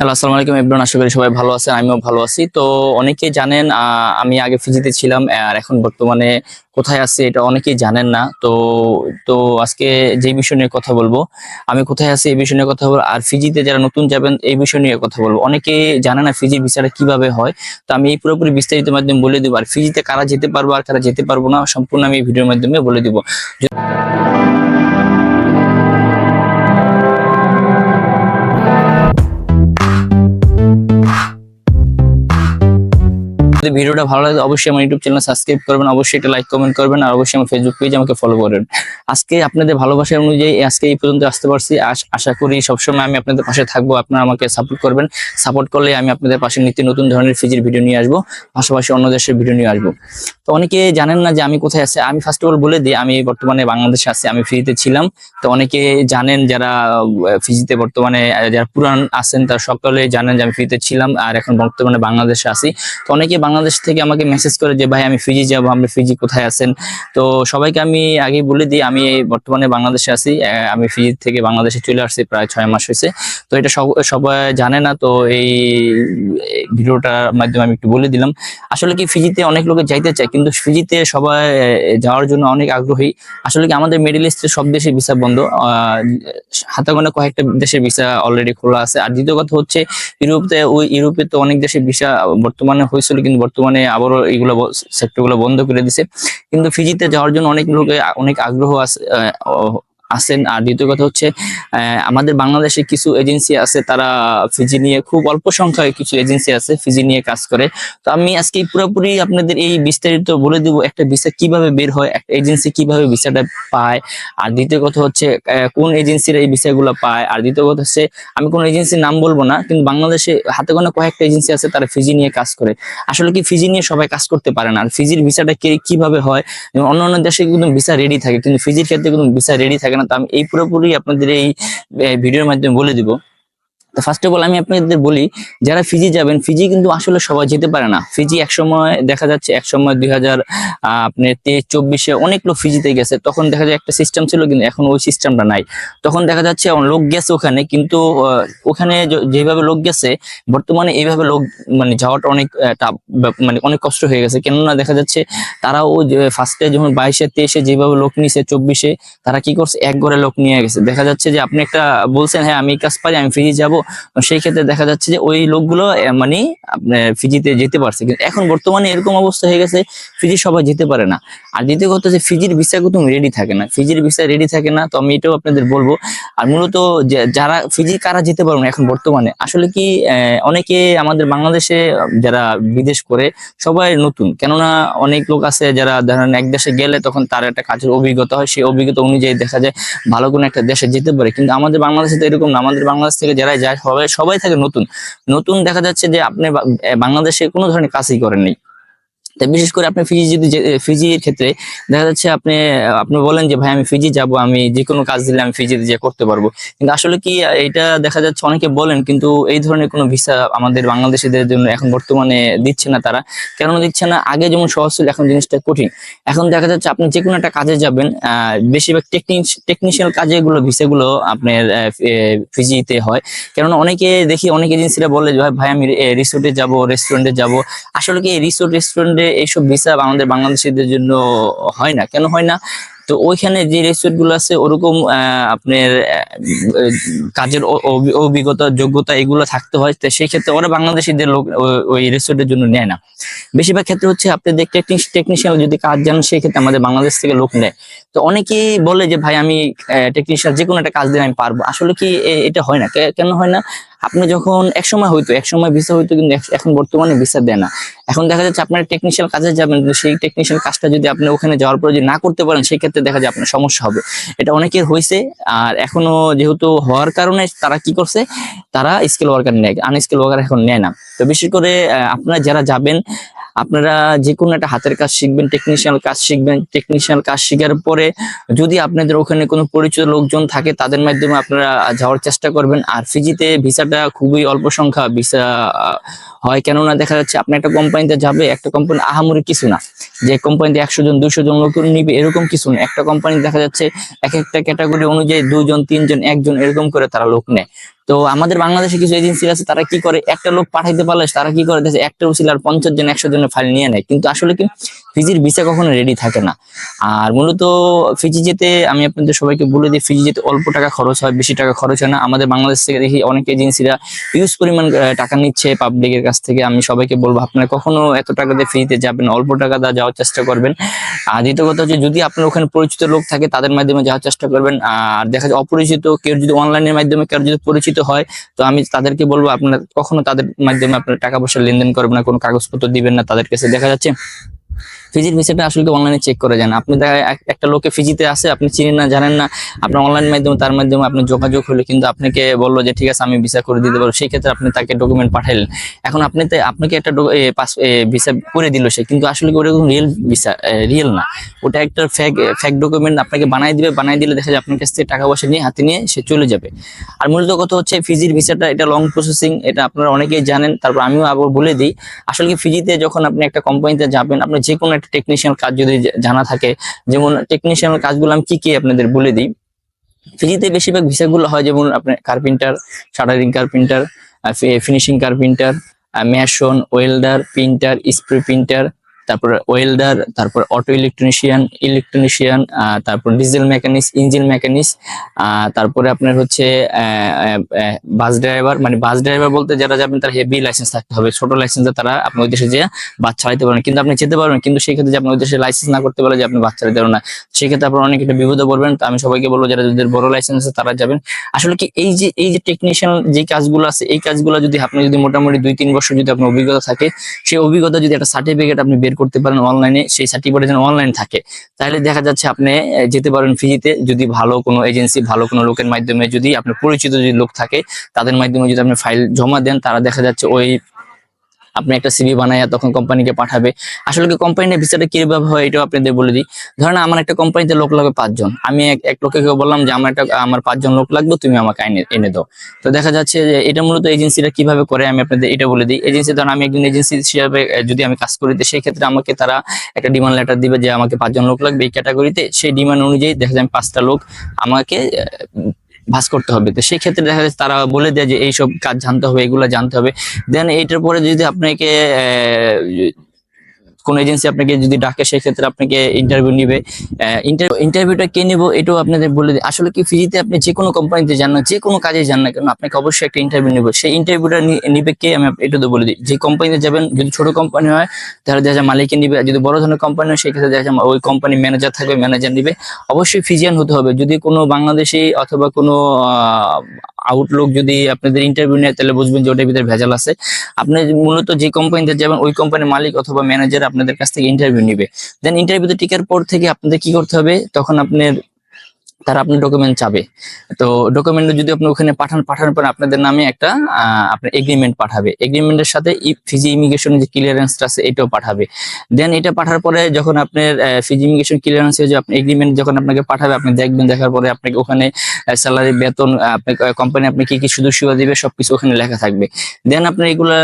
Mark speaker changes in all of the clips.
Speaker 1: Hello, আসসালামু আলাইকুম everyone, আশা করি সবাই ভালো আছেন, আমিও ভালো আছি। তো অনেকেই জানেন আমি আগে ফিজিতে ছিলাম আর এখন বর্তমানে কোথায় আছি এটা অনেকেই জানেন না। তো তো আজকে যে বিষয় নিয়ে কথা বলব, আমি কোথায় আছি এই বিষয় নিয়ে কথা বলব, আর ফিজিতে যারা নতুন যাবেন, এই বিষয় নিয়ে কথা বলব। অনেকে জানে না ফিজির ভিসাটা কীভাবে হয়, তো আমি এই পুরোপুরি বিস্তারিত মাধ্যমে বলে দেবো, আর ফিজিতে কারা যেতে পারব, আর কারা যেতে পারব না, সম্পূর্ণ আমি এই ভিডিওর মাধ্যমে বলে দিব। যদি ভিডিওটা ভালো লাগে, অবশ্যই আমার ইউটিউব চ্যানেল সাবস্ক্রাইব করবেন, অবশ্যই এটা লাইক কমেন্ট করবেন, আর অবশ্যই আমার ফেসবুক পেজ আমাকে ফলো করবেন আজকে আপনাদের ভালোবাসা অনুযায়ী আজকে এই পর্যন্ত আসতে পারছি। আশা করি সবসময় আমি আপনাদের পাশে থাকব, আপনারা আমাকে সাপোর্ট করবেন। সাপোর্ট করলে আমি আপনাদের পাশে নিত্য নতুন ধরনের ফিজির ভিডিও নিয়ে আসব, পাশাপাশি অন্য দেশের ভিডিও নিয়ে আসব। তো অনেকে জানেন না যে আমি কোথায় আছি। আমি ফার্স্ট অফ অল বলে দিই, আমি বর্তমানে বাংলাদেশে আছি, আমি ফ্রিতে ছিলাম। তো অনেকে জানেন যারা ফিজিতে বর্তমানে যারা পুরান আছেন, তারা সকলে জানেন যে আমি ফ্রিতে ছিলাম, আর এখন বর্তমানে বাংলাদেশে আছি। তো অনেকে বাংলাদেশ থেকে আমাকে মেসেজ করে যে ভাই আমি ফিজি যাব আমরা ফিজি কোথায় আছেন? তো সবাইকে আমি আগেই বলে দিই আমি বর্তমানে বাংলাদেশে আছি। আমি ফিজি থেকে বাংলাদেশে চলে আসছি প্রায় ছয় মাস হয়েছে। তো এটা সবাই জানে না তো এই ভিডিওটার মাধ্যমে আমি একটু বলে দিলাম। আসলে কি ফিজিতে অনেক লোকে যাইতে চায় কিন্তু ফিজিতে সবাই যাওয়ার জন্য অনেক আগ্রহী। আসলে কি আমাদের মিডল ইস্টের সব দেশে ভিসা বন্ধ আহ, হাতে গোনা কয়েকটা দেশের ভিসা অলরেডি খোলা আছে। আর দ্বিতীয় কথা হচ্ছে ইউরোপে ওই ইউরোপে তো অনেক দেশে ভিসা বর্তমানে হয়েছিল কিন্তু বর্তমানে আবারও এইগুলো সেক্টরগুলো বন্ধ করে দিছে। কিন্তু ফিজিতে যাওয়ার জন্য অনেক লোকে অনেক আগ্রহ আছে আছেন। আর দ্বিতীয় কথা হচ্ছে আমাদের বাংলাদেশে কিছু এজেন্সি আছে, তারা ফিজি নিয়ে খুব অল্প সংখ্যায় কিছু এজেন্সি আছে ফিজি নিয়ে কাজ করে। তো আমি আজকে পুরোপুরি আপনাদের এই বিস্তারিত বলে দিব, একটা ভিসা কীভাবে বের হয়, একটা এজেন্সি কীভাবে ভিসাটা পায়। আর দ্বিতীয় কথা হচ্ছে কোন এজেন্সিরা এই ভিসাগুলো পায়। আর দ্বিতীয় কথা হচ্ছে, আমি কোন এজেন্সির নাম বলব না, কিন্তু বাংলাদেশে হাতে গোনা কয়েকটা এজেন্সি আছে, তারা ফিজি নিয়ে কাজ করে। আসলে কি ফিজি নিয়ে সবাই কাজ করতে পারে না? আর ফিজির ভিসাটা কে, কীভাবে হয়? অন্য অন্য দেশে কিন্তু ভিসা রেডি থাকে, কিন্তু ফিজির ক্ষেত্রে কিন্তু ভিসা রেডি থাকে না তো আমি এই পুরোপুরি আপনাদের এই ভিডিওর মাধ্যমে বলে দিব। তো ফার্স্ট অফ অল আমি আপনাদের বলি, যারা ফিজি যাবেন ফিজি কিন্তু আসলে সবাই যেতে পারে না। ফিজি একসময় দেখা যাচ্ছে, একসময় দুই হাজার আপনার তেইশ, চব্বিশে অনেক লোক ফিজিতে গেছে। তখন দেখা যায় একটা সিস্টেম ছিল কিন্তু এখন ওই সিস্টেমটা নাই। তখন দেখা যাচ্ছে লোক গেছে ওখানে, কিন্তু ওখানে যেভাবে লোক গেছে, বর্তমানে এইভাবে লোক মানে যাওয়াটা অনেক মানে অনেক কষ্ট হয়ে গেছে। কেননা দেখা যাচ্ছে তারাও ফার্স্টে যখন বাইশে, তেইশে যেভাবে লোক নিছে, চব্বিশে, তারা কি করছে? এক ঘরে লোক নিয়ে গেছে। দেখা যাচ্ছে যে আপনি একটা বলছেন হ্যাঁ আমি কাজ পারি, আমি ফিজি যাব। সেই ক্ষেত্রে দেখা যাচ্ছে যে ওই লোকগুলো মানে ফিজিতে যেতে পারছে। কিন্তু এখন বর্তমানে এরকম অবস্থা হয়ে গেছে, ফিজি সবাই যেতে পারে না। আর দ্বিতীয় কথা যে ফিজির ভিসা কিন্তু রেডি থাকে না। ফিজির ভিসা রেডি থাকে না, তো আমি এটাও আপনাদের বলব। আর মূলত যারা ফিজি, কারা যেতে পারবে না এখন বর্তমানে? আসলে কি অনেকে আমাদের বাংলাদেশে, যারা বিদেশ করে, সবাই নতুন। কেননা অনেক লোক আছে যারা, ধরেন এক দেশে গেলে তখন তার একটা কাজের অভিজ্ঞতা হয়। সেই অভিজ্ঞতা অনুযায়ী দেখা যায় ভালো কোনো একটা দেশে যেতে পারে। কিন্তু আমাদের বাংলাদেশে তো এরকম না। আমাদের বাংলাদেশ থেকে যারা যায় সবাই সবাই থাকে নতুন। নতুন দেখা যাচ্ছে যে আপনি বাংলাদেশে কোনো ধরনের কাজই করেননি। তাই বিশেষ করে আপনি ফিজি যদি ফিজির ক্ষেত্রে দেখা যাচ্ছে আপনি আপনি বলেন যে ভাই আমি ফিজি যাব আমি যে কোনো কাজ দিলে আমি ফিজিতে যে করতে পারব। কিন্তু আসলে কি এটা দেখা যাচ্ছে অনেকে বলেন কিন্তু এই ধরনের কোনো ভিসা আমাদের বাংলাদেশিদের জন্য এখন বর্তমানে দিচ্ছে না তারা। কেন দিচ্ছে না আগে যেমন সহজ ছিল এখন জিনিসটা কঠিন। এখন দেখা যাচ্ছে আপনি যে কোনো একটা কাজে যাবেন বেশিরভাগ টেকনিশিয়াল কাজেগুলো ভিসাগুলো আপনার আহ, এ, ফিজিতে হয়। কেননা অনেকে দেখি অনেক এজেন্সিরা বলে ভাই আমি রিসোর্টে যাব রেস্টুরেন্টে যাব। আসলে কি রিসোর্ট রেস্টুরেন্টে এইসব ভিসা আমাদের বাংলাদেশিদের জন্য হয় না। কেন হয় না? তো ওইখানে যে রেস্টুরেন্টগুলো আছে, ওরকম আপনার কাজের অভিজ্ঞতা, যোগ্যতা এগুলো থাকতে হয়। তো সেই ক্ষেত্রে ওরা বাংলাদেশিদের লোক ওই রেস্টুরেন্টের জন্য নেয় না। বেশিরভাগ ক্ষেত্রে হচ্ছে আপনাদের টেকনিশিয়ান যদি কাজ জানেন সেই ক্ষেত্রে আমাদের বাংলাদেশ থেকে লোক নেয়। তো অনেকেই বলে যে, ভাই, আমি টেকনিশিয়ান যে কোনো একটা কাজ দিলে আমি পারব। আসলে কি এটা হয় না। কেন হয় না? আপনি যখন এক একসময় হয়তো একসময় ভিসা হইতো কিন্তু এখন বর্তমানে ভিসা দেয় না। এখন দেখা যাচ্ছে আপনার টেকনিশিয়াল কাজে যাবেন সেই টেকনিশিয়াল কাজটা যদি আপনি ওখানে যাওয়ার পর যদি না করতে পারেন, সেই ক্ষেত্রে দেখা যায় আপনার সমস্যা হবে। এটা অনেকের হয়েছে আর এখনও যেহেতু হওয়ার কারণে তারা কি করছে, তারা স্কিল ওয়ার্কার নেয় আনস্কিল ওয়ার্কার এখন নেয় না। তো বিশেষ করে আপনারা যারা যাবেন আপনারা যে কোনো একটা হাতের কাজ শিখবেন টেকনিশিয়াল কাজ শিখবেন টেকনিশিয়াল কাজ শিখার পরে যদি আপনাদের ওখানে কোনো পরিচিত লোকজন থাকে, তাদের মাধ্যমে আপনারা যাওয়ার চেষ্টা করবেন। আর ফিজিতে ভিসাটা খুবই অল্প সংখ্যা ভিসা হয়। কেননা দেখা যাচ্ছে, আপনি একটা কোম্পানিতে যাবে, একটা কোম্পানি আহামরি কিছু না। যে কোম্পানিতে একশো জন দুশো জন লোক নিবে, এরকম কিছু না। একটা কোম্পানি দেখা যাচ্ছে এক একটা ক্যাটাগরি অনুযায়ী দুজন, তিনজন, একজন এরকম করে তারা লোক নেয়। তো আমাদের বাংলাদেশে কিছু এজেন্সি আছে, তারা কি করে? একটা লোক পাঠাইতে পারলে তারা কি করে? দেখে একটা উচিলার পঞ্চাশ জন, একশো জনের ফাইল নিয়ে নেয়। কিন্তু আসলে কি? ফিজির ভিসা কখনো রেডি থাকে না। আর মূলত ফিজি যেতে আমি আপনাদের সবাইকে বলে দিই, ফিজি যেতে অল্প টাকা খরচ হয়, বেশি টাকা খরচ হয় না। আমাদের বাংলাদেশ থেকে দেখি অনেক এজেন্সিরা ইউজ পরিমাণ টাকা নিচ্ছে পাবলিকের কাছ থেকে। আমি সবাইকে বলব, আপনারা কখনো এত টাকা দিয়ে ফ্রিতে যাবেন অল্প টাকা দিয়ে যাওয়ার চেষ্টা করবেন। আর দ্বিতীয় কথা হচ্ছে যদি আপনার ওখানে পরিচিত লোক থাকে, তাদের মাধ্যমে যাওয়ার চেষ্টা করবেন। আর দেখা যায় অপরিচিত, কেউ যদি অনলাইনের মাধ্যমে, কেউ যদি পরিচিত হয়, তো আমি তাদেরকে বলব, আপনার কখনো তাদের মাধ্যমে আপনার টাকা পয়সা লেনদেন করবেন না, কোনো কাগজপত্র দিবেন না তাদের কাছে। দেখা যাচ্ছে ফিজির ভিসাটা আসলে অনলাইনে চেক করে যান। আপনি দেখা একটা লোকে ফিজিতে আছে, আপনি চিনেন না, জানেন না, আপনার অনলাইন মাধ্যমে, তার মাধ্যমে আপনি যোগাযোগ হলো, কিন্তু আপনাকে বলল যে, ঠিক আছে, আমি ভিসা করে দিতে পারব। সেই ক্ষেত্রে আপনি তাকে ডকুমেন্ট পাঠাইলেন। এখন আপনি আপনাকে একটা পাস ভিসা করে দিল সে, কিন্তু আসলে ওটা রিয়েল ভিসা রিয়েল না। ওটা একটা ফ্যাক ফ্যাক ডকুমেন্ট আপনাকে বানাই দিবে, বানাই দিলে দেখা যায় আপনার কাছ থেকে টাকা পয়সা নিয়ে হাতে নিয়ে সে চলে যাবে। আর মূলত কথা হচ্ছে, ফিজির ভিসাটা এটা লং প্রসেসিং এটা আপনারা অনেকেই জানেন, তারপর আমিও আবার বলে দিই, আসলে ফিজিতে যখন আপনি একটা কোম্পানিতে যাবেন, আপনি যে কোনো একটা টেকনিশিয়ান কাজ যদি জানা থাকে, যেমন টেকনিশিয়ান কাজগুলো আমি কি কি আপনাদের বলে দিই? ফিজিতে বেশিরভাগ ভিসাগুলো হয় যেমন আপনার carpenter shuttering carpenter finishing carpenter mason welder printer spray printer তারপর ওয়েল্ডার তারপর অটো ইলেকট্রিশিয়ান ইলেকট্রিশিয়ান তারপর ডিজেল মেকানিক্স ইঞ্জিন মেকানিক্স তারপরে আপনার হচ্ছে বাস ড্রাইভার মানে বাস ড্রাইভার বলতে যারা যাবেন তার হেভি লাইসেন্স থাকতে হবে। ছোট লাইসেন্সে তারা আপনি ওই দেশে যে বাস চালাতে পারবেন কিন্তু আপনি যেতে পারবেন কিন্তু সেই ক্ষেত্রে যে আপনি ওই দেশে লাইসেন্স না করতে পারলে যে আপনি বাস চালাতে পারবেন না। সেক্ষেত্রে আপনার অনেক একটা বিপদে পড়বেন। তো আমি সবাইকে বলব, যারা যাদের বড় লাইসেন্স আছে তারা যাবেন। আসলে কি এই যে এই যে টেকনিশিয়ান যে কাজগুলো আছে, এই কাজগুলো যদি আপনি যদি মোটামুটি দুই তিন বছর যদি আপনার অভিজ্ঞতা থাকে, সেই অভিজ্ঞতা যদি একটা সার্টিফিকেট আপনি বের করতে পারেন অনলাইনে সেই সার্টিফিকেট যেন অনলাইন থাকে। তাহলে দেখা যাচ্ছে আপনি যেতে পারেন ফিজিতে যদি ভালো কোনো এজেন্সি ভালো কোনো লোকের মাধ্যমে যদি আপনার পরিচিত যদি লোক থাকে, তাদের মাধ্যমে যদি আপনি ফাইল জমা দেন, তারা দেখা যাচ্ছে ওই আপনি একটা সিভি বানায় তখন কোম্পানিকে পাঠাবে। আসলে কোম্পানির ভিসাটা কীভাবে হয় এটাও আপনাদের বলে দিই। ধরেন আমার একটা কোম্পানিতে লোক লাগবে পাঁচজন। আমি এক লোককে বললাম যে, আমার একটা, আমার পাঁচজন লোক লাগবে, তুমি আমাকে এনে এনে দাও। তো দেখা যাচ্ছে যে, এটা মূলত এজেন্সিটা কীভাবে করে, আমি আপনাদের এটা বলে দিই। এজেন্সি ধরেন আমি একজন এজেন্সি হিসাবে যদি আমি কাজ করি সেই ক্ষেত্রে আমাকে তারা একটা ডিমান্ড লেটার দিবে যে, আমাকে পাঁচজন লোক লাগবে। এই ক্যাটাগরিতে সেই ডিমান্ড অনুযায়ী দেখা যায় আমি পাঁচটা লোক আমাকে ভাস করতে হবে। তো সেই ক্ষেত্রে দেখা যাচ্ছে তারা বলে দেয় যে এইসব কাজ জানতে হবে, এগুলো জানতে হবে। দেন এইটার পরে যদি আপনাকে কোন এজেন্সি আপনাকে যদি ডাকে সেই ক্ষেত্রে আপনাকে ইন্টারভিউ নিবে। ইন্টারভিউটা কে নিব এটাও আপনাদের বলে দিই আসলে কি ফিজিতে আপনি যে কোনো কোম্পানিতে যান না, যে কোনো কাজে যান না কেন, আপনাকে অবশ্যই একটা ইন্টারভিউ নিব। সেই ইন্টারভিউটা নিবে কে আমি এটা তো বলে দিই যে কোম্পানিতে যাবেন, যদি ছোট কোম্পানি হয়, তাহলে দেখা যায় মালিকে নিবে। যদি বড় ধরনের কোম্পানি হয়, সেক্ষেত্রে দেখা যায় ওই কোম্পানি ম্যানেজার থাকবে ম্যানেজার নিবে। অবশ্যই ফিজিয়ান হতে হবে। যদি কোনো বাংলাদেশি অথবা কোনো আউটলুক যদি আপনাদের ইন্টারভিউ নেয়, তাহলে বুঝবেন যে ওটার ভিতরে ভেজাল আছে। আপনি মূলত যে কোম্পানিতে যাবেন, ওই কোম্পানির মালিক অথবা ম্যানেজার আপনাদের কাছ থেকে ইন্টারভিউ নিবে। দেন ইন্টারভিউতে টিকার পর থেকে আপনাদের কি করতে হবে? তখন আপনার তারা আপনার ডকুমেন্ট চাবে। তো ডকুমেন্ট যদি আপনি ওখানে পাঠান পাঠানোর পর আপনাদের নামে একটা আপনার এগ্রিমেন্ট পাঠাবে। এগ্রিমেন্টের সাথে ফিজি ইমিগ্রেশন যে ক্লিয়ারেন্সটা আছে এটাও পাঠাবে। দেন এটা পাঠার পরে যখন আপনার ফিজি ইমিগ্রেশন ক্লিয়ারেন্স হয়ে যে আপনি এগ্রিমেন্ট যখন আপনাকে পাঠাবে আপনি দেখবেন দেখার পরে আপনাকে ওখানে স্যালারি বেতন আহ, আপনি কোম্পানি আপনি কি কি সুযোগ সুবিধা দিবে সবকিছু ওখানে লেখা থাকবে। দেন আপনি এগুলা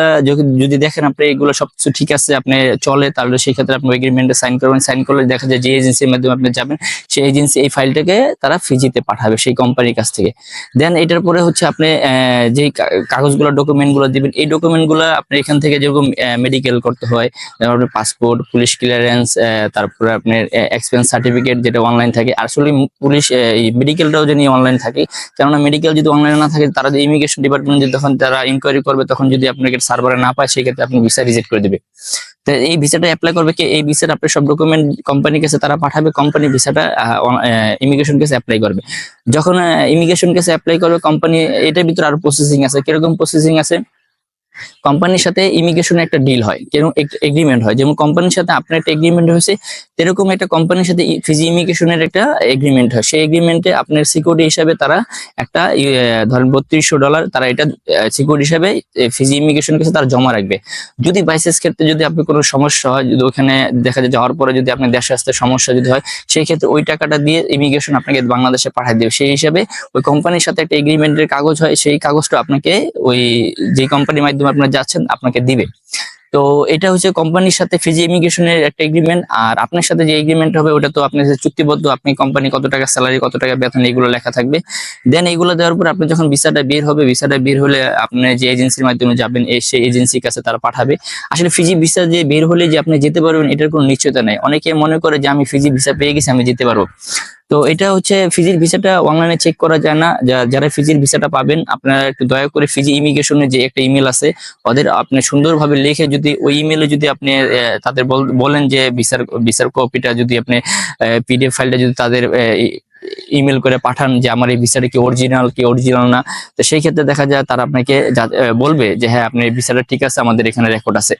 Speaker 1: যদি দেখেন আপনি এগুলো সবকিছু ঠিক আছে আপনি চলে তাহলে সেই ক্ষেত্রে আপনি এগ্রিমেন্টে সাইন করবেন। সাইন করলে দেখা যায় যে এজেন্সির মাধ্যমে আপনি যাবেন। সেই এজেন্সি এই ফাইলটাকে তারা ফিজিতে পাঠাবে সেই কোম্পানির কাছ থেকে। দেন এটার পরে হচ্ছে আপনি যেই কাগজগুলো ডকুমেন্টগুলো দিবেন, এই ডকুমেন্টগুলো আপনি এখান থেকে যেরকম মেডিকেল করতে হয় আপনার পাসপোর্ট পুলিশ ক্লিয়ারেন্স তারপরে আপনার এক্সপেন্স সার্টিফিকেট যেটা অনলাইন থাকে। আসলে পুলিশ মেডিকেলটাও জানি অনলাইন থাকে। কেননা মেডিকেল যদি অনলাইনে না থাকে, তারা ইমিগ্রেশন ডিপার্টমেন্ট যদি তখন তারা ইনকোয়ারি করবে, তখন যদি আপনাকে সার্ভারে না পায়, সেক্ষেত্রে আপনি ভিসা রিজেক্ট করে দিবে। এই ভিসাটা অ্যাপ্লাই করবে কি? এই ভিসার আপনি সব ডকুমেন্ট কোম্পানির কাছে তারা পাঠাবে কোম্পানি ভিসাটা ইমিগ্রেশন কাছে অ্যাপ্লাই করবে। যখন ইমিগ্রেশন কাছে অ্যাপ্লাই করবে কোম্পানি এটার ভিতরে আরও প্রসেসিং আছে। কীরকম প্রসেসিং আছে? কোম্পানির সাথে ইমিগ্রেশন একটা ডিল হয় কীরকম এগ্রিমেন্ট হয়। যেমন কোম্পানির সাথে আপনার একটা এগ্রিমেন্ট হয়েছে এরকম একটা কোম্পানির সাথে ফিজি ইমিগ্রেশনের একটা এগ্রিমেন্ট হয়। সেই এগ্রিমেন্টে আপনার সিকিউরিটি হিসাবে তারা একটা ধরেন বত্রিশশো ডলার তারা এটা সিকিউরিটি হিসাবে ফিজি ইমিগ্রেশন কাছে তারা জমা রাখবে। যদি বাইসেস ক্ষেত্রে যদি আপনি কোনো সমস্যা হয়, যদি ওখানে দেখা যায় যাওয়ার পরে যদি আপনি দেশে আসতে সমস্যা যদি হয়, সেই ক্ষেত্রে ওই টাকাটা দিয়ে ইমিগ্রেশন আপনাকে বাংলাদেশে পাঠিয়ে দেবে। সেই হিসাবে ওই কোম্পানির সাথে একটা এগ্রিমেন্টের কাগজ হয়, সেই কাগজটা আপনাকে ওই যে কোম্পানির মাধ্যমে আপনার যাচ্ছেন, আপনাকে দিবে। তো এটা হচ্ছে কোম্পানির সাথে ফিজি ইমিগ্রেশনের একটা এগ্রিমেন্ট আর আপনার সাথে যে এগ্রিমেন্ট হবে, ওটা তো আপনার সাথে চুক্তিবদ্ধ। আপনি কোম্পানি কত টাকা স্যালারি কত টাকা বেতন, এগুলো লেখা থাকবে। দেন এগুলো দেওয়ার পর আপনি যখন ভিসাটা বের হবে, ভিসাটা বের হলে আপনি যে এজেন্সির মাধ্যমে যাবেন সেই এজেন্সির কাছে তারা পাঠাবে। আসলে ফিজি ভিসা যে বের হলে যে আপনি যেতে পারবেন, এটার কোনো নিশ্চয়তা নেই। অনেকে মনে করে যে আমি ফিজি ভিসা পেয়ে গেছি, আমি যেতে পারব। তো এটা হচ্ছে ফিজির ভিসাটা অনলাইনে চেক করা যায় না। যারা ফিজির ভিসাটা পাবেন, আপনারা একটু দয়া করে ফিজি ইমিগ্রেশনের যে একটা ইমেল আছে, ওদের আপনি সুন্দরভাবে লিখে যদি ওই ইমেলে যদি আপনি তাদের বলেন যে ভিসার ভিসার কপিটা যদি আপনি পিডিএফ ফাইলটা যদি তাদের ইমেল করে পাঠান যে আমার এই ভিসাটা কি অরিজিনাল কি অরিজিনাল না, তো সেই ক্ষেত্রে দেখা যায় তারা আপনাকে বলবে যে হ্যাঁ আপনার ভিসাটা ঠিক আছে, আমাদের এখানে রেকর্ড আছে।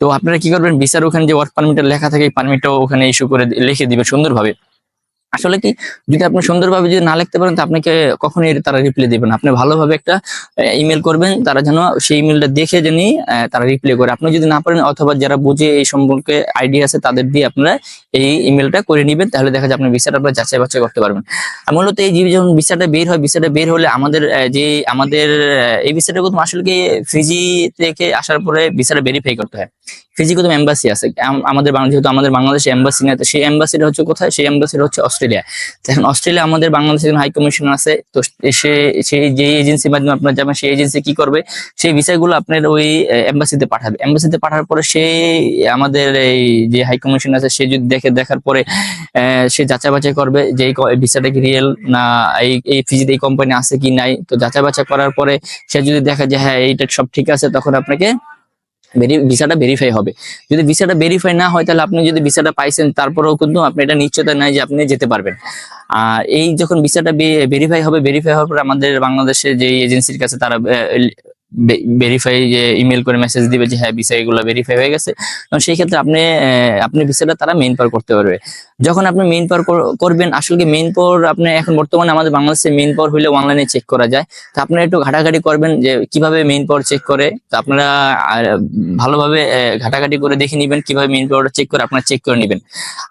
Speaker 1: তো আপনারা কি করবেন? ভিসার ওখানে যে ওয়ার্ক পারমিটটা লেখা থাকে, এই পারমিটটাও ওখানে ইস্যু করে লিখে দিবে সুন্দরভাবে। আসলে কি, যদি আপনি সুন্দরভাবে যদি না লিখতে পারেন, তো আপনাকে কখনোই তারা রিপ্লাই দিবে না। আপনি ভালোভাবে একটা ইমেল করবেন, তারা যেন সেই ইমেলটা দেখে জানি তারা রিপ্লাই করে। আপনি যদি না পারেন, অথবা যারা বুঝে এই সম্পর্কে আইডিয়া আছে, তাদের দিয়ে আপনারা এই ইমেলটা করে নেবেন, তাহলে দেখা যায় আপনি ভিসাটা আপনারা যাচাই বাছাই করতে পারবেন। মূলত এই যখন ভিসাটা বের হয় ভিসাটা বের হলে আমাদের যে আমাদের এই ভিসাটা আসলে কি ফিজি থেকে আসার পরে ভিসাটা ভেরিফাই করতে হয়। ফিজি কোথাও এম্বাসি আছে আমাদের যেহেতু আমাদের বাংলাদেশে এম্বাসি নেই সেই এম্বাসিটা হচ্ছে কোথায়? সেই এম্বাসিটা হচ্ছে অস্ট্রেলিয়া এখন অস্ট্রেলিয়া আমাদের বাংলাদেশের হাই কমিশন আছে। তো সে সেই যে এজেন্সির মাধ্যমে আপনার যাবেন, সেই এজেন্সি কি করবে? সেই ভিসাগুলো আপনার ওই এম্বাসিতে পাঠাবে। এম্বাসিতে পাঠার পরে সে, আমাদের এই যে হাই কমিশন আছে, সে যদি দেখে, দেখার পরে সে যাচাই বাছাই করবে যে এই ভিসাটা কি রিয়েল না, এই এই ফিজিতে এই কোম্পানি আছে কি নাই। তো যাচাই বাছাই করার পরে সে যদি দেখে যে হ্যাঁ এইটা সব ঠিক আছে, তখন আপনাকে ভিসাটা ভেরিফাই হবে। যদি ভিসাটা ভেরিফাই না হয়, তাহলে আপনি যদি ভিসাটা পাইছেন, তারপরেও কিন্তু আপনি এটা নিশ্চয়তা নাই যে আপনি যেতে পারবেন। আর এই যখন ভিসাটা ভেরিফাই হবে ভেরিফাই হওয়ার পরে আমাদের বাংলাদেশের যে এজেন্সির কাছে তারা ভেরিফাই যে ইমেল করে মেসেজ দিবে যে হ্যাঁ ভিসা এগুলো ভেরিফাই হয়ে গেছে। তখন সেই ক্ষেত্রে আপনি আপনি ভিসাটা তারা মেইন পার করতে পারবে। যখন আপনি মেইন পার করবেন, আসলে কি মেইন পাওয়ার আপনি এখন বর্তমানে আমাদের বাংলাদেশে মেইন পাওয়ার হইলে অনলাইনে চেক করা যায়। তো আপনারা একটু ঘাটাঘাটি করবেন যে, কীভাবে মেইন পাওয়ার চেক করে? তো আপনারা ভালোভাবে ঘাটাঘাটি করে দেখে নেবেন, কীভাবে মেইন পাওয়ারটা চেক করে আপনারা চেক করে নেবেন।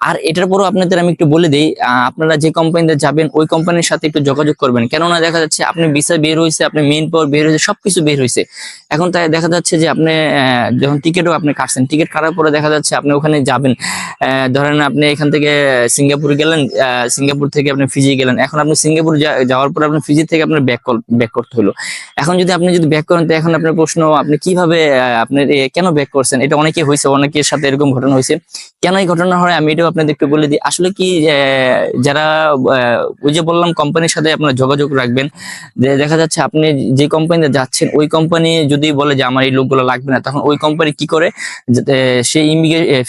Speaker 1: আর এটার পরও আপনাদের আমি একটু বলে দিই আপনারা যে কোম্পানিতে যাবেন, ওই কোম্পানির সাথে একটু যোগাযোগ করবেন। কেননা দেখা যাচ্ছে, আপনি ভিসা বের হয়েছে আপনি মেইন পাওয়ার বের হয়েছে সবকিছু বের হয়েছে এখন তাই দেখা যাচ্ছে যে আপনি যখন টিকিটও আপনি কাটছেন টিকিট কাটার পরে দেখা যাচ্ছে আপনি ওখানে যাবেন। ধরেন আপনি এখান থেকে সিঙ্গাপুর গেলেন সিঙ্গাপুর থেকে আপনি ফিজি গেলেন। এখন আপনি সিঙ্গাপুর যাওয়ার পর আপনি ফিজি থেকে আপনার ব্যাক ব্যাক করতে হলো। এখন যদি আপনি যদি ব্যাক করেন তো এখন আপনার প্রশ্ন আপনি কীভাবে আহ, আপনি কেন ব্যাক করছেন? এটা অনেকে হয়েছে অনেকের সাথে এরকম ঘটনা হয়েছে। কেন এই ঘটনা হয়? আমি এটাও আপনাদের একটু বলে দিই। আসলে কি যারা ওই যে বললাম কোম্পানির সাথে আপনার যোগাযোগ রাখবেন যে দেখা যাচ্ছে আপনি যে কোম্পানিতে যাচ্ছেন ওই কোম্পানি যদি বলে যে আমার এই লোকগুলো লাগবে না, তখন ওই কোম্পানি কি করে? সেই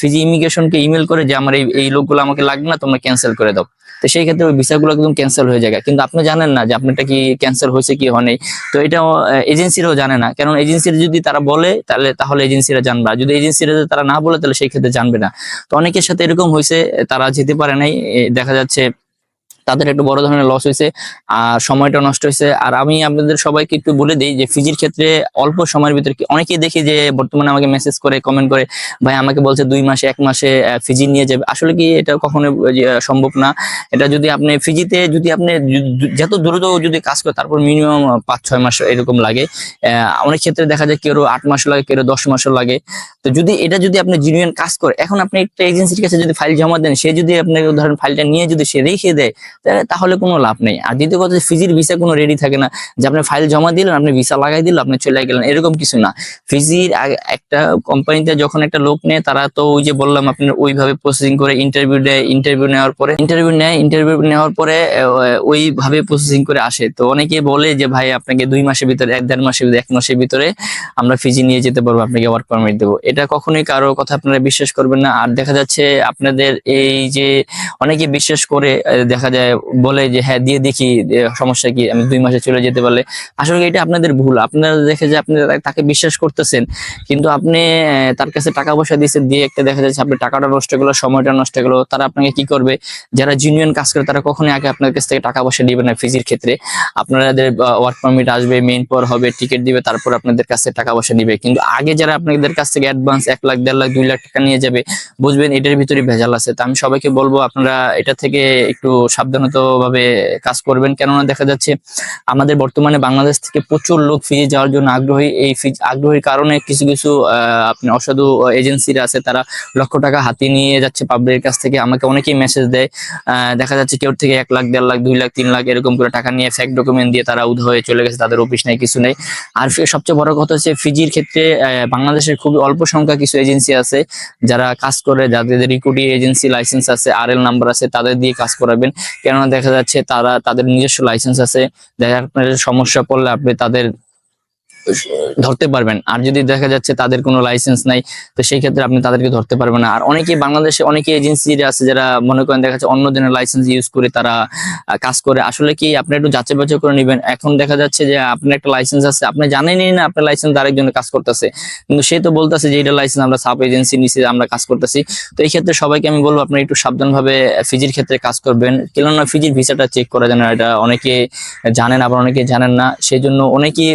Speaker 1: ফিজি ইমিগ্রেশনকে ইমেল করে যে আমার এই লোকগুলো আমাকে লাগবে না, তোমরা ক্যান্সেল করে দাও। তো সেই ক্ষেত্রে ওই ভিসাগুলো একদম ক্যান্সেল হয়ে যায়। কিন্তু আপনি জানেন না যে আপনারটা কি ক্যান্সেল হয়েছে কি হয়নি। তো এটা এজেন্সিরাও জানে না। কারণ এজেন্সির যদি তারা বলে, তাহলে তাহলে এজেন্সিরা জানবে। যদি এজেন্সিরা যদি তারা না বলে, তাহলে সেই ক্ষেত্রে জানবে না। তো অনেকের সাথে এরকম হয়েছে, তারা যেতে পারে নাই। দেখা যাচ্ছে তাদের একটু বড় ধরনের লস হয়েছে, আর সময়টা নষ্ট হয়েছে। আর আমি আপনাদের সবাইকে একটু বলে দিই যে ফিজির ক্ষেত্রে অল্প সময়ের ভিতরে অনেকেই দেখি যে বর্তমানে আমাকে মেসেজ করে কমেন্ট করে, ভাই, আমাকে বলছে দুই মাসে, এক মাসে ফিজি নিয়ে যাবে। আসলে কি এটা কখনো সম্ভব না। এটা যদি আপনি ফিজিতে যদি আপনি যত দ্রুত যদি কাজ করে, তারপর মিনিমাম পাঁচ, ছয় মাস এরকম লাগে। অনেক ক্ষেত্রে দেখা যায় কেউ আট মাস লাগে, কেউ দশ মাসও লাগে। তো যদি এটা যদি আপনি জিনিয়ান কাজ করে, এখন আপনি একটা এজেন্সির কাছে যদি ফাইল জমা দেন, সে যদি আপনাকে ধরেন ফাইলটা নিয়ে যদি সে রেখে দেয় তাহলে কোনো লাভ নেই। আর দ্বিতীয় কথা ফিজির ভিসা কোনো রেডি থাকে না। যে আপনি ফাইল জমা দিলেন, আপনি ভিসা লাগাই দিল আপনি চলে গেলেন, এরকম কিছু না। ফিজির একটা কোম্পানিতে যখন একটা লোক নেয়, তারা তো ওই যে বললাম আপনার ওইভাবে প্রসেসিং করে ইন্টারভিউ দেয় ইন্টারভিউ নেওয়ার পরে ইন্টারভিউ নেয় ইন্টারভিউ নেওয়ার পরে ওইভাবে প্রসেসিং করে আসে। তো অনেকে বলে যে, ভাই, আপনাকে দুই মাসের ভিতরে, এক দেড় মাসের এক মাসের ভিতরে আমরা ফিজি নিয়ে যেতে পারব, আপনাকে ওয়ার্ক পারমিট দেবো। এটা কখনোই কারও কথা আপনারা বিশ্বাস করবেন না। আর দেখা যাচ্ছে, আপনাদের এই যে অনেকে বিশ্বাস করে দেখা যায় বলে যে হ্যাঁ দিয়ে দেখি সমস্যা কি, আমি দুই মাসে চলে যেতে পারলে। আসলে এটা আপনাদের ভুল? আপনারা দেখে যে আপনি তাকে বিশ্বাস করতেছেন, কিন্তু আপনি তার কাছে টাকা পয়সা দিয়েছেন, দিয়ে একটা দেখা যাচ্ছে আপনি টাকাটা নষ্ট গেলো সময়টা নষ্ট গেলো তারা আপনাকে কি করবে? যারা জিনিয়ন কাজ করে, তারা কখনোই আগে আপনার কাছ থেকে টাকা পয়সা দিবে না ফিজির ক্ষেত্রে। আপনাদের ওয়ার্ক পারমিট আসবে মেইন পর হবে টিকিট দিবে, তারপর আপনাদের কাছে টাকা পয়সা নিবে। কিন্তু আগে যারা আপনাদের কাছ থেকে অ্যাডভান্স এক লাখ, দেড় লাখ, দুই লাখ টাকা নিয়ে যাবে, বুঝবেন এটার ভিতরে ভেজাল আছে। তো আমি সবাইকে বলব, আপনারা এটা থেকে একটু সাবধান ভাবে কাজ করবেন। কেননা দেখা যাচ্ছে আমাদের বর্তমানে বাংলাদেশ থেকে প্রচুর লোক ফিজে যাওয়ার জন্য আগ্রহী। এই ফিজ আগ্রহীর কারণে কিছু কিছু আহ, আপনার অসাধু এজেন্সিরা আছে তারা লক্ষ টাকা হাতিয়ে নিয়ে যাচ্ছে পাবলিকের কাছ থেকে। আমাকে অনেকেই মেসেজ দেয় দেখা যাচ্ছে কেউ থেকে এক লাখ দেড় লাখ দুই লাখ তিন লাখ এরকম করে টাকা নিয়ে ফেক ডকুমেন্ট দিয়ে তারা উধ হয়ে চলে গেছে তাদের অফিস নেই কিছু নেই। আর সবচেয়ে বড় কথা হচ্ছে ফিজির ক্ষেত্রে বাংলাদেশের খুবই অল্প সংখ্যা কিছু এজেন্সি আছে যারা কাজ করে যাদের রিকুটি এজেন্সি লাইসেন্স আছে আর এল নাম্বার আছে তাদের দিয়ে কাজ করাবেন। কেননা দেখা যাচ্ছে তারা তাদের নিজস্ব লাইসেন্স আছে। দেখা সমস্যা পড়লে আপনি তাদের ধরতে পারবেন। আর যদি দেখা যাচ্ছে তাদের কোনো লাইসেন্স নাই, তো সেই ক্ষেত্রে আপনি তাদেরকে ধরতে পারবেন না। আর অনেকেই বাংলাদেশে অনেকে এজেন্সি আছে যারা মনে করেন দেখা যাচ্ছে অন্য দিনের লাইসেন্স ইউজ করে তারা কাজ করে। আসলে কি আপনি একটু যাচাই বাছাই করে নেবেন। এখন দেখা যাচ্ছে যে আপনার একটা লাইসেন্স আছে, আপনি জানেনই না আপনার লাইসেন্স আরেকজনের কাজ করতেছে। কিন্তু সে তো বলতেছে যে এটা লাইসেন্স আমরা সাব এজেন্সি নিচে আমরা কাজ করতেছি। তো এই ক্ষেত্রে সবাইকে আমি বলব, আপনি একটু সাবধানভাবে ফিজির ক্ষেত্রে কাজ করবেন। কেননা ফিজির ভিসাটা চেক করা যায় না, এটা অনেকে জানেন, আবার অনেকে জানেন না। সেই জন্য অনেকেই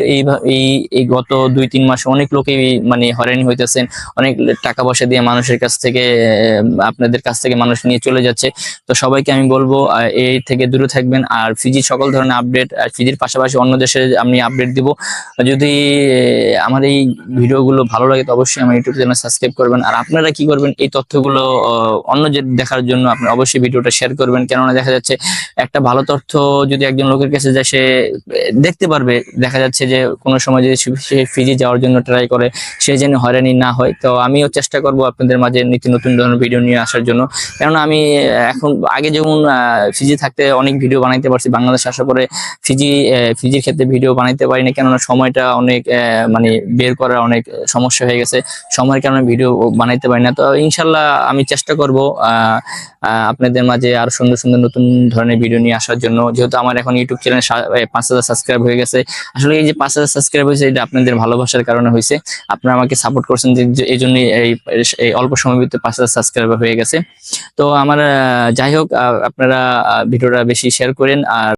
Speaker 1: এই এই গত দুই, তিন মাসে অনেক লোকেই মানে হয়রানি হইতেছেন। অনেক টাকা পয়সা দিয়ে মানুষের কাছ থেকে আপনাদের কাছ থেকে মানুষ নিয়ে চলে যাচ্ছে। তো সবাইকে আমি বলব এই থেকে দূরে থাকবেন। আর ফিজির সকল ধরনের আপডেট আর ফিজির পাশাপাশি অন্য দেশে আমি আপডেট দিব। যদি আমার এই ভিডিওগুলো ভালো লাগে, তো অবশ্যই আমার ইউটিউব চ্যানেল সাবস্ক্রাইব করবেন। আর আপনারা কি করবেন, এই তথ্যগুলো অন্য যে দেখার জন্য আপনি অবশ্যই ভিডিওটা শেয়ার করবেন। কেননা দেখা যাচ্ছে, একটা ভালো তথ্য যদি একজন লোকের কাছে যায়, সে দেখতে পারবে। দেখা যাচ্ছে যে কোনো সময় যদি সে- ফিজি যাওয়ার জন্য ট্রাই করে সে যেন হয়রানি না হয়। তো আমিও চেষ্টা করব আপনাদের মাঝে নিত্য নতুন ধরনের ভিডিও নিয়ে আসার জন্য। কেননা আমি এখন আগে যেমন ফিজি থাকতে অনেক ভিডিও বানাইতে পারছি বাংলাদেশ আসার পরে আহ, ফিজির ক্ষেত্রে ভিডিও বানাইতে পারি না কেননা সময়টা অনেক মানে বের করার অনেক সমস্যা হয়ে গেছে। সময়ের কারণে ভিডিও বানাইতে পারি না। তো ইনশাল্লাহ আমি চেষ্টা করব আপনাদের মাঝে আর সুন্দর সুন্দর নতুন ধরনের ভিডিও নিয়ে আসার জন্য। যেহেতু আমার এখন ইউটিউব চ্যানেল পাঁচ হাজার সাবস্ক্রাইব হয়ে গেছে। আসলে এই যে পাঁচ হাজার সাবস্ক্রাইব হয়েছে, এটা আপনাদের ভালোবাসার কারণে হয়েছে। আপনারা আমাকে সাপোর্ট করছেন এই জন্য এই অল্প সময়ের ভিতরে পাঁচ হাজার সাবস্ক্রাইবার হয়ে গেছে। তো আমার যাই হোক আপনারা ভিডিওটা বেশি শেয়ার করেন আর